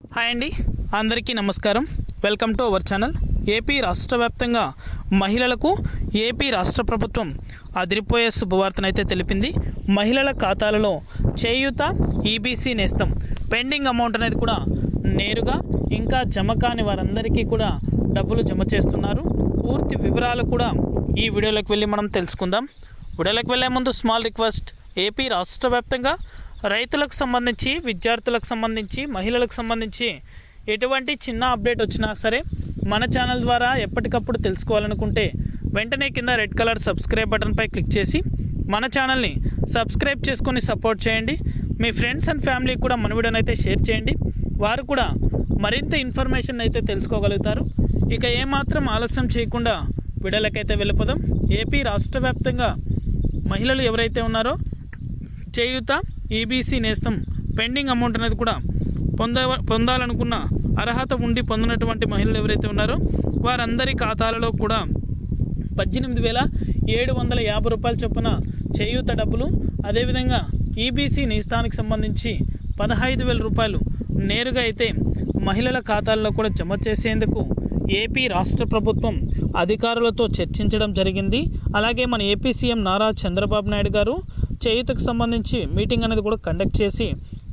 Hi అండి. అందరికీ నమస్కారం. Welcome to our channel. AP రాష్ట్ర వ్యాప్తంగా మహిళలకు ఏపీ రాష్ట్ర ప్రభుత్వం అదిరిపోయే శుభవార్తనైతే తెలిపింది. మహిళల ఖాతాలలో Cheyutha EBC Nestham. Pending amount అనేది కూడా నేరుగా ఇంకా జమ కాని వారందరికీ కూడా డబ్బులు జమ చేస్తున్నారు. పూర్తి వివరాలు కూడా ఈ వీడియోలోకి వెళ్ళి మనం తెలుసుకుందాం. వీడియోలోకి వెళ్ళే ముందు స్మాల్ రిక్వెస్ట్. ఏపీ రాష్ట్ర వ్యాప్తంగా రైతులకు సంబంధించి విద్యార్థులకు సంబంధించి మహిళలకు సంబంధించి ఎటువంటి చిన్న అప్డేట్ వచ్చినా సరే మన ఛానల్ ద్వారా ఎప్పటికప్పుడు తెలుసుకోవాలనుకుంటే వెంటనే కింద రెడ్ కలర్ సబ్స్క్రైబ్ బటన్పై క్లిక్ చేసి మన ఛానల్ని సబ్స్క్రైబ్ చేసుకొని సపోర్ట్ చేయండి. మీ ఫ్రెండ్స్ అండ్ ఫ్యామిలీకి కూడా మన వీడియోని అయితే షేర్ చేయండి. వారు కూడా మరింత ఇన్ఫర్మేషన్ అయితే తెలుసుకోగలుగుతారు. ఇక ఏమాత్రం ఆలస్యం చేయకుండా వీడియోలకైతే వెళ్ళిపోదాం. ఏపీ రాష్ట్ర వ్యాప్తంగా మహిళలు ఎవరైతే ఉన్నారో Cheyutha EBC Nestham pending amount అనేది కూడా పొంద పొందాలనుకున్న అర్హత ఉండి పొందినటువంటి మహిళలు ఎవరైతే ఉన్నారో వారందరి ఖాతాలలో కూడా పద్దెనిమిది వేల ఏడు వందల యాభై రూపాయల చొప్పున చేయూత డబ్బులు అదేవిధంగా ఈబీసీ నేస్తానికి సంబంధించి పదహైదు వేల రూపాయలు నేరుగా అయితే మహిళల ఖాతాల్లో కూడా జమ చేసేందుకు ఏపీ రాష్ట్ర ప్రభుత్వం అధికారులతో చర్చించడం జరిగింది. అలాగే మన ఏపీ సీఎం నారా చంద్రబాబు నాయుడు గారు చేయూతకు సంబంధించి మీటింగ్ అనేది కూడా కండక్ట్ చేసి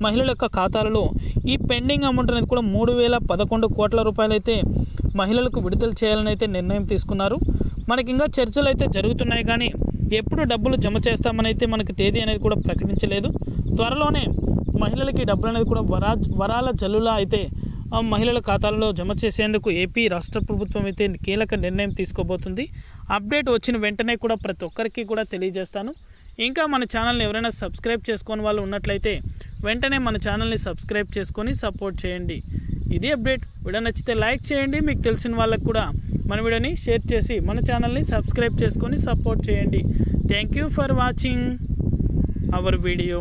మహిళల యొక్క ఖాతాలలో ఈ పెండింగ్ అమౌంట్ అనేది కూడా మూడు వేల పదకొండు కోట్ల రూపాయలు అయితే మహిళలకు విడుదల చేయాలని అయితే నిర్ణయం తీసుకున్నారు. మనకి ఇంకా చర్చలు అయితే జరుగుతున్నాయి కానీ ఎప్పుడు డబ్బులు జమ చేస్తామని అయితే మనకి తేదీ అనేది కూడా ప్రకటించలేదు. త్వరలోనే మహిళలకి డబ్బులు అనేది కూడా వరా వరాల జల్లులా అయితే ఆ మహిళల ఖాతాలలో జమ చేసేందుకు ఏపీ రాష్ట్ర ప్రభుత్వం అయితే కీలక నిర్ణయం తీసుకోబోతుంది. అప్డేట్ వచ్చిన వెంటనే కూడా ప్రతి ఒక్కరికి కూడా తెలియజేస్తాను. ఇంకా మన ఛానల్ని ఎవరైనా సబ్స్క్రైబ్ చేసుకొని వాళ్ళు ఉన్నట్లయితే వెంటనే మన ఛానల్ని సబ్స్క్రైబ్ చేసుకొని సపోర్ట్ చేయండి. ఇది అప్డేట్. వీడియో నచ్చితే లైక్ చేయండి. మీకు తెలిసిన వాళ్ళకు కూడా మన వీడియోని షేర్ చేసి మన ఛానల్ని సబ్స్క్రైబ్ చేసుకొని సపోర్ట్ చేయండి. Thank you for watching our video.